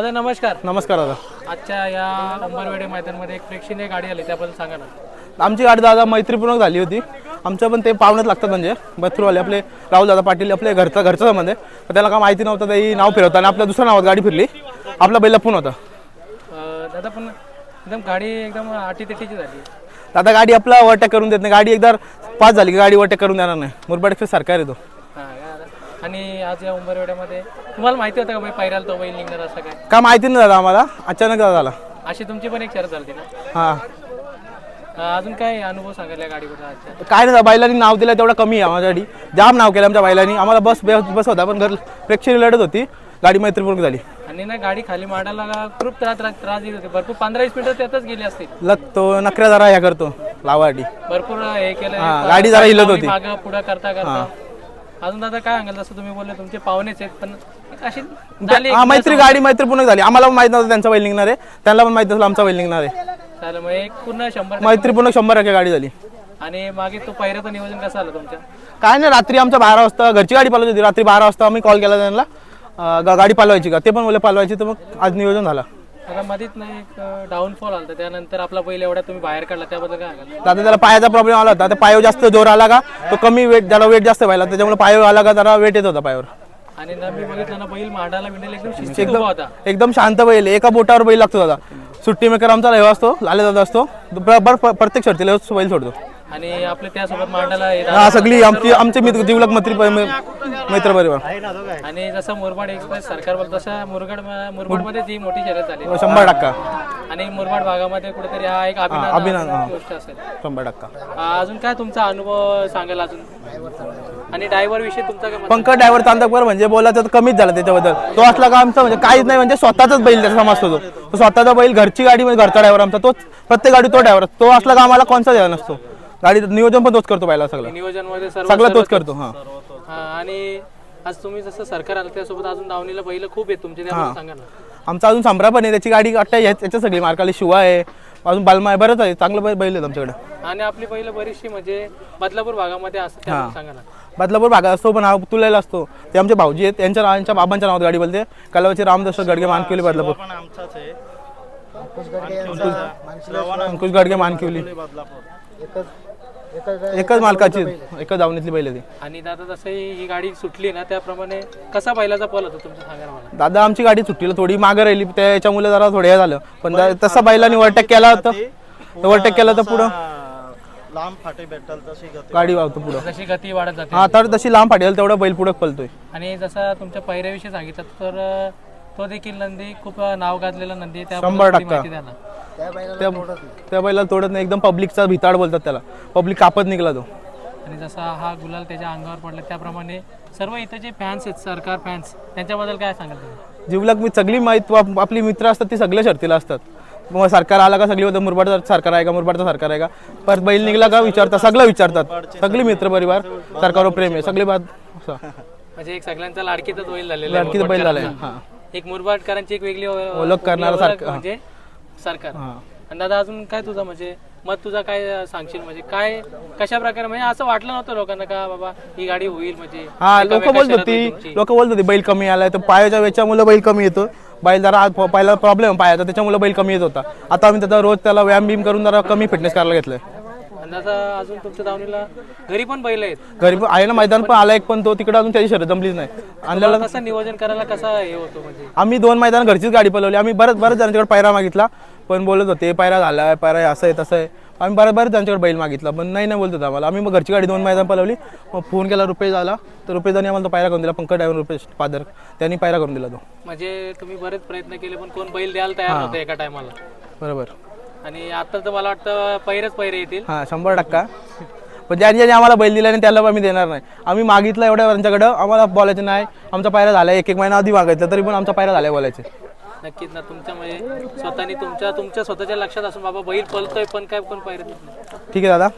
दादा नमस्कार. नमस्कार दादा. आजच्या या अंबरवेडे मैदानामध्ये एक प्रेक्षणीय गाडी आली त्याबद्दल सांगा ना. आमची गाडी दादा मैत्रीपूर्ण झाली होती. आमच्या पण ते पाहुणेच लागतात म्हणजे. बथरूवाले आपले राहुल दादा पाटील आपले घरचा घरचा संबंध आहे. त्याला काय माहिती नव्हतं ते नाव फिरवतं आणि आपल्या दुसऱ्या नावात गाडी फिरली. आपला बैल लपून होता. अं, दादा पण एकदम गाडी एकदम आटीतेटीची झाली. दादा गाडी आपला ओव्हरटेक करून देत नाही. गाडी एकदा पास झाली की गाडी ओव्हरटेक करून देणार नाही. मुरबाड एक्सप्रेस सरकार येतो? आणि आज या अंबरवेड्यामध्ये तुम्हाला माहिती होतं का बाई पैराला तो बैल निघणार असं काय? का माहिती नाही दादा आम्हाला. अचानक झाला अशी तुमची पण एक शरत झाली ना? हां. अं, अजून काय अनुभव सांगायला आजच्या? काय नाही बैलांनी नाव दिलं तेवढं कमी आहे माझ्यासाठी. जाम नाव केलं आमच्या बैलांनी. आम्हाला बस बस होता पण घर प्रेक्षणीय लढत होती. गाडी मैत्रीपूर्ण झाली. आणि ना गाडी खाली माडायला खूप त्रास त्रास त्रास देत होते. भरपूर पंधरा वीस मिनिटं त्यातच गेली असतील. लग तो नकऱ्या जरा ह्या करतो. लावाडी भरपूर हे केलं. हा, गाडी जरा हिलत होती. मागं पुढं करता करता. अजून दादा काय सांगाल? जसं तुम्ही बोलले तुमचे पाहुणेच आहेत पण अशी झाली हा मैत्री गाडी मैत्रीपूर्ण झाली. आम्हाला पण माहीत नव्हतं त्यांचा बैल निघणार आहे. त्यांना पण माहीत नसलं आमचा बैल निघणार आहे. चालेल मग एक पूर्ण शंभर मैत्रीपूर्ण शंभर टक्के गाडी झाली. आणि मागे तो पहिऱ्याचं नियोजन कसं आलं तुमच्या? काय नाही रात्री आमच्या बारा वाजता घरची गाडी पालवायची होती. रात्री बारा वाजता आम्ही कॉल केला त्यांना. अं, गा- गाडी पालवायची का? ते पण बोलले पालवायची तर मग आज नियोजन झालं. आता मध्येच नाही एक डाऊनफॉल आला त्यानंतर आपला बैल एवढा तुम्ही बाहेर काढला त्याबद्दल काय सांगाल? आता त्याला पायाचा प्रॉब्लेम आला होता. त्या पायावर जास्त जोर आला का तो कमी वेट त्याला वेट जास्त व्हायला त्याच्यामुळे पायावर आला का जरा वेट येत होता पायावर. आणि ना मी बघितलं ना बैल मांडायला बिंडायला एकदम उभा होता. एकदम शांत बैल आहे. एका बोटावर बैल लागतो दादा. सुट्टी मेकर आमचा रेवा असतो लाले दादा असतो. बरोबर प्रत्येक शर्तीला बैल सोडतो. आणि आपले त्यासोबत मांडायला हे हा सगळी आमची आमचे मित्र जीवलक मैत्री मित्र परिवार. आणि जसं मुरबाड एक्सप्रेस सरकार बोलतो तसं मुरगड मुरबाडमध्ये जी मोठी शर्यत झाली. शंभर टक्का. आणि मुरबाड भागामध्ये कुठेतरी हा एक अभिनंदन, अभिनंदन हा. गोष्ट असेल. शंभर टक्का. अजून काय तुमचा अनुभव सांगाल अजून? आणि ड्रायव्हर विषयी तुमचा काय मत? पंकज ड्रायव्हर चांदकवर म्हणजे बोलायचं तर कमीच झालं त्याच्याबद्दल. तो असला का आमचा म्हणजे काहीच नाही म्हणजे स्वतःचाच बैल त्याचा समजतो तो. तो स्वतःचा बैल घरची गाडी म्हणजे घरचा ड्रायव्हर आमचा तोच प्रत्येक गाडी तो ड्रायव्हर तो असला का आम्हाला कोणचा द्यावा नसतो. गाडी नियोजन पण तोच करतो पहिला सगळं. नियोजनमध्ये सर्व सगळं तोच करतो हा. हा, आणि आज तुम्ही जसं सरकार आलं त्यासोबत अजून दावणीला बैल खूप आहेत तुमचे त्याबद्दल सांगा ना. आमचा अजून संभ्रा पण आहे त्याची गाडी अट्टा याच्या सगळी मार्काली शिवा आहे अजून बालमा आहे बरंच आहे चांगलं बैल आहेत आमच्याकडे. आणि आपली बैल बरीचशी म्हणजे बदलापूर भागामध्ये असतं त्याबद्दल सांगा ना. बदलापूर भागात असतो पण हा तुलेला असतो. ते आमचे भाऊजी आहेत त्यांच्या यांच्या बाबांच्या नावात गाडी बोलते. कलावची रामदर्शक गडगे मानकिवली बदलापूर. पण आमचाच आहे. अंकुश गडगे मानकिवली एकच मालकाची एकच दावणीतली बैल ती. आणि दादा जसं ही गाडी सुटली ना त्याप्रमाणे कसा बैलाचा पल होता तुमचं सांगा ना मला? दादा आमची गाडी सुट्टीला थोडी मागे राहिली. त्याच्यामुळे जरा थोडं हे झालं. पण दा- तसा बैलाने ओव्हरटेक केला होता. ओव्हरटेक केला तर पुढं. लांब फाटे भेटल तशी गती. गाडी वाहतो पुढं. जशी गती वाढत जाते. हा तर तशी लांब फाटेल तेवढा बैल पुढं पलतोय आणि जसं तुमच्या पहिऱ्याविषयी सांगितलं तर अं, तो देखील नंदी खूप नाव गाजलेला नंदी आहे. त्याबद्दल शंभर थोडी टक्का. माहिती द्या ना. त्या त्या बैलाला तोडत नाही एकदम पब्लिकचा भिताड बोलतात त्याला. पब्लिक कापत निघला तो. आणि जसा हा गुलाल त्याच्या अंगावर पडला त्याप्रमाणे सर्व इथं जे फॅन्स आहेत सरकार फॅन्स त्यांच्याबद्दल काय सांगाल तुम्ही? जीवलक मी सगळी माहीत आप- आपली मित्र असतात ती सगळ्या शर्तीला असतात. मग सरकार आला का सगळी होतं मुरबाडचा सरकार आहे का मुरबाडचा सरकार आहे का? परत बैल निघला का विचारतात सगळं विचारतात. सगळी मित्र परिवार सरकारवर प्रेम आहे सगळी बात. म्हणजे एक सगळ्यांचा लाडकीचाच बैल झालेला आहे लाडकीचं बैल झालंय हा. एक मुरबाडकरांची एक वेगळी ओळख- करणारं. म्हणजे सरकार. आणि दादा अजून काय तुझं म्हणजे? मत तुझा काय सांगशील म्हणजे? काय कशा प्रकारे म्हणजे असं वाटलं नव्हतं लोकांना का बाबा ही गाडी होईल म्हणजे? हा लोक बोलत होती. लोक बोलत होती बैल कमी आलाय तर पायाच्या वेच्यामुळे बैल कमी येतो. बैल जरा पहिला प्रॉब्लेम पायाचा त्याच्यामुळे बैल कमी येत होता. आता आम्ही त्याचा रोज त्याला व्यायाम बिम करून जरा कमी फिटनेस करायला घेतलंय. दादा अजून तुमच्या दावणीला घरी पण बैल आहेत. घरी पण आहे ना मैदान पण आला एक पण तो तिकडे अजून त्याची शर्यत जमलीच नाही. आणलेला कसं नियोजन करायला कसा हे होतो म्हणजे? आम्ही दोन मैदान घरचीच गाडी पळवली. आम्ही बरंच बरेच जणांच्याकडे पायरा मागितला. पण बोलत होते पायरा झाला आहे पायरा असं आहे तसं आहे. आम्ही बरं बरेच जणांच्याकडे बैल मागितला पण नाही नाही बोलत होता आम्हाला. आम्ही मग घरची गाडी दोन मैदान पळवली. मग फोन केला रुपये झाला. तर रुपयेजांनी आम्हाला तो पायरा करून दिला. पंकज ड्रायव्हर रुपये फादर त्यांनी पायरा करून दिला तो. म्हणजे तुम्ही बरेच प्रयत्न केले पण कोण बैल द्यायला तयार नव्हतं एका टायमाला बरोबर. आणि आता तर मला वाटतं पहिरेच पहिरे येतील. हां शंभर टक्का. पण ज्यांनी ज्यांनी आम्हाला बैल दिला नाही त्याला आम्ही देणार नाही. आम्ही मागितलं एवढ्या त्यांच्याकडं आम्हाला बोलायचं नाही. आमचा पायरा झाला एक एक महिना आधी मागायचं तरी पण आमचा पायरा झाला बोलायचे. नक्कीच ना तुमच्या म्हणजे स्वतःनी तुमच्या तुमच्या स्वतःच्या लक्षात असून बाबा बैल पळतोय पण काय कोण देत नाही. ठीक आहे दादा.